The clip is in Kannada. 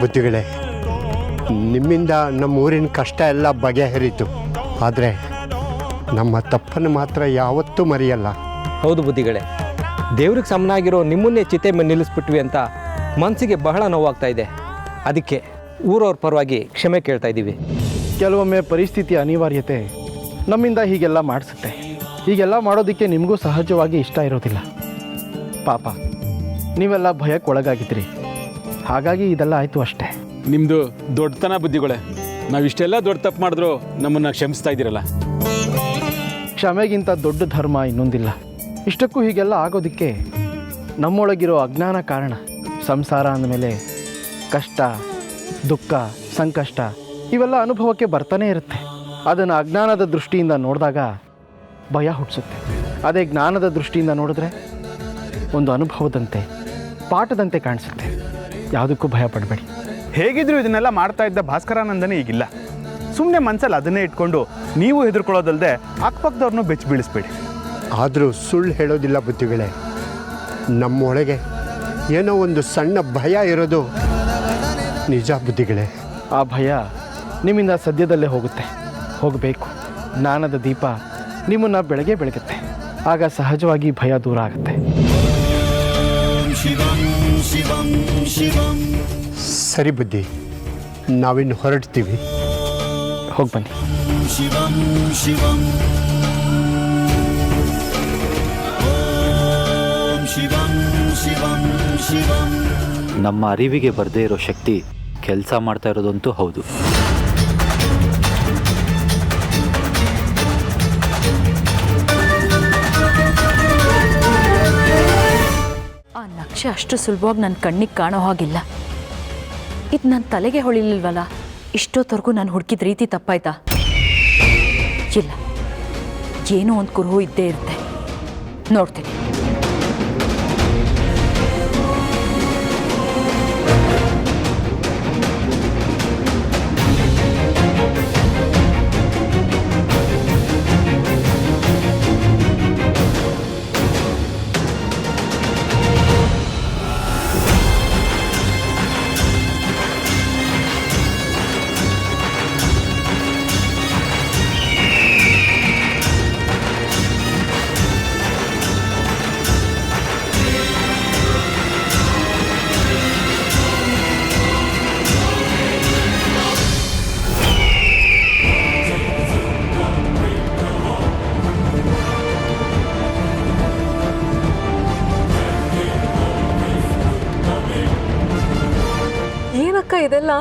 ಬುದ್ಧಿಗಳೇ, ನಿಮ್ಮಿಂದ ನಮ್ಮ ಊರಿನ ಕಷ್ಟ ಎಲ್ಲ ಬಗೆಹರಿತು. ಆದರೆ ನಮ್ಮ ತಪ್ಪನ್ನು ಮಾತ್ರ ಯಾವತ್ತೂ ಮರೆಯಲ್ಲ. ಹೌದು ಬುದ್ಧಿಗಳೇ. ದೇವ್ರಿಗೆ ಸಮನಾಗಿರೋ ನಿಮ್ಮನ್ನೇ ಚಿತೆ ಮೇಲೆ ನಿಲ್ಲಿಸ್ಬಿಟ್ವಿ ಅಂತ ಮನಸ್ಸಿಗೆ ಬಹಳ ನೋವಾಗ್ತಾ ಇದೆ. ಅದಕ್ಕೆ ಊರವ್ರ ಪರವಾಗಿ ಕ್ಷಮೆ ಕೇಳ್ತಾ ಇದ್ದೀವಿ. ಕೆಲವೊಮ್ಮೆ ಪರಿಸ್ಥಿತಿ ಅನಿವಾರ್ಯತೆ ನಮ್ಮಿಂದ ಹೀಗೆಲ್ಲ ಮಾಡಿಸುತ್ತೆ. ಹೀಗೆಲ್ಲ ಮಾಡೋದಕ್ಕೆ ನಿಮಗೂ ಸಹಜವಾಗಿ ಇಷ್ಟ ಇರೋದಿಲ್ಲ. ಪಾಪ ನೀವೆಲ್ಲ ಭಯಕ್ಕೆ ಒಳಗಾಗಿದ್ರಿ ಹಾಗಾಗಿ ಇದೆಲ್ಲ ಆಯಿತು ಅಷ್ಟೇ. ನಿಮ್ಮದು ದೊಡ್ಡತನ ಬುದ್ಧಿಗಳೇ. ನಾವು ಇಷ್ಟೆಲ್ಲ ದೊಡ್ಡ ತಪ್ಪು ಮಾಡಿದ್ರು ನಮ್ಮನ್ನು ಕ್ಷಮಿಸ್ತಾ ಇದ್ದೀರಲ್ಲ. ಕ್ಷಮೆಗಿಂತ ದೊಡ್ಡ ಧರ್ಮ ಇನ್ನೊಂದಿಲ್ಲ. ಇಷ್ಟಕ್ಕೂ ಹೀಗೆಲ್ಲ ಆಗೋದಕ್ಕೆ ನಮ್ಮೊಳಗಿರೋ ಅಜ್ಞಾನ ಕಾರಣ ಸಂಸಾರ ಅಂದಮೇಲೆ ಕಷ್ಟ, ದುಃಖ, ಸಂಕಷ್ಟ ಇವೆಲ್ಲ ಅನುಭವಕ್ಕೆ ಬರ್ತಾನೆ ಇರುತ್ತೆ. ಅದನ್ನು ಅಜ್ಞಾನದ ದೃಷ್ಟಿಯಿಂದ ನೋಡಿದಾಗ ಭಯ ಹುಟ್ಟಿಸುತ್ತೆ ಅದೇ ಜ್ಞಾನದ ದೃಷ್ಟಿಯಿಂದ ನೋಡಿದ್ರೆ ಒಂದು ಅನುಭವದಂತೆ, ಪಾಠದಂತೆ ಕಾಣಿಸುತ್ತೆ. ಯಾವುದಕ್ಕೂ ಭಯ ಪಡಬೇಡಿ. ಹೇಗಿದ್ರು ಇದನ್ನೆಲ್ಲ ಮಾಡ್ತಾ ಇದ್ದ ಭಾಸ್ಕರಾನಂದನೇ ಈಗಿಲ್ಲ. ಸುಮ್ಮನೆ ಮನಸ್ಸಲ್ಲಿ ಅದನ್ನೇ ಇಟ್ಕೊಂಡು ನೀವು ಹೆದರ್ಕೊಳ್ಳೋದಲ್ಲದೆ ಅಕ್ಕಪಕ್ಕದವ್ರನ್ನೂ ಬೆಚ್ಚಿ ಬೀಳಿಸ್ಬೇಡಿ. ಆದರೂ ಸುಳ್ಳು ಹೇಳೋದಿಲ್ಲ ಬುದ್ಧಿಗಳೇ. ನಮ್ಮೊಳಗೆ ಏನೋ ಒಂದು ಸಣ್ಣ ಭಯ ಇರೋದು ನಿಜ ಬುದ್ಧಿಗಳೇ. ಆ ಭಯ ನಿಮ್ಮಿಂದ ಸದ್ಯದಲ್ಲೇ ಹೋಗುತ್ತೆ. ಹೋಗಬೇಕು. ಜ್ಞಾನದ ದೀಪ ನಿಮ್ಮನ್ನು ಬೆಳಗ್ಗೆ ಬೆಳಗುತ್ತೆ. ಆಗ ಸಹಜವಾಗಿ ಭಯ ದೂರ ಆಗುತ್ತೆ. ಸರಿ ಬುದ್ಧಿ ನಾವಿನ್ನು ಹೊರಡ್ತೀವಿ. ಹೋಗಿ ಬನ್ನಿ. ನಮ್ಮ ಅರಿವಿಗೆ ಬರದೇ ಇರೋ ಶಕ್ತಿ ಕೆಲಸ ಮಾಡ್ತಾ ಇರೋದಂತೂ ಹೌದು. ಆ ನಕ್ಷೆ ಅಷ್ಟು ಸುಲಭವಾಗಿ ನನ್ನ ಕಣ್ಣಿಗೆ ಕಾಣೋ ಹಾಗಿಲ್ಲ. ಇದು ನನ್ನ ತಲೆಗೆ ಹೊಳಿಲಿಲ್ವಲ್ಲ ಇಷ್ಟೊತ್ತವರೆಗೂ ನಾನು ಹುಡುಕಿದ ರೀತಿ ತಪ್ಪಾಯ್ತಾ? ಇಲ್ಲ. ಏನೋ ಒಂದು ಕುರುಹು ಇದ್ದೇ ಇರುತ್ತೆ. ನೋಡ್ತೀನಿ. ಇದೆಲ್ಲ?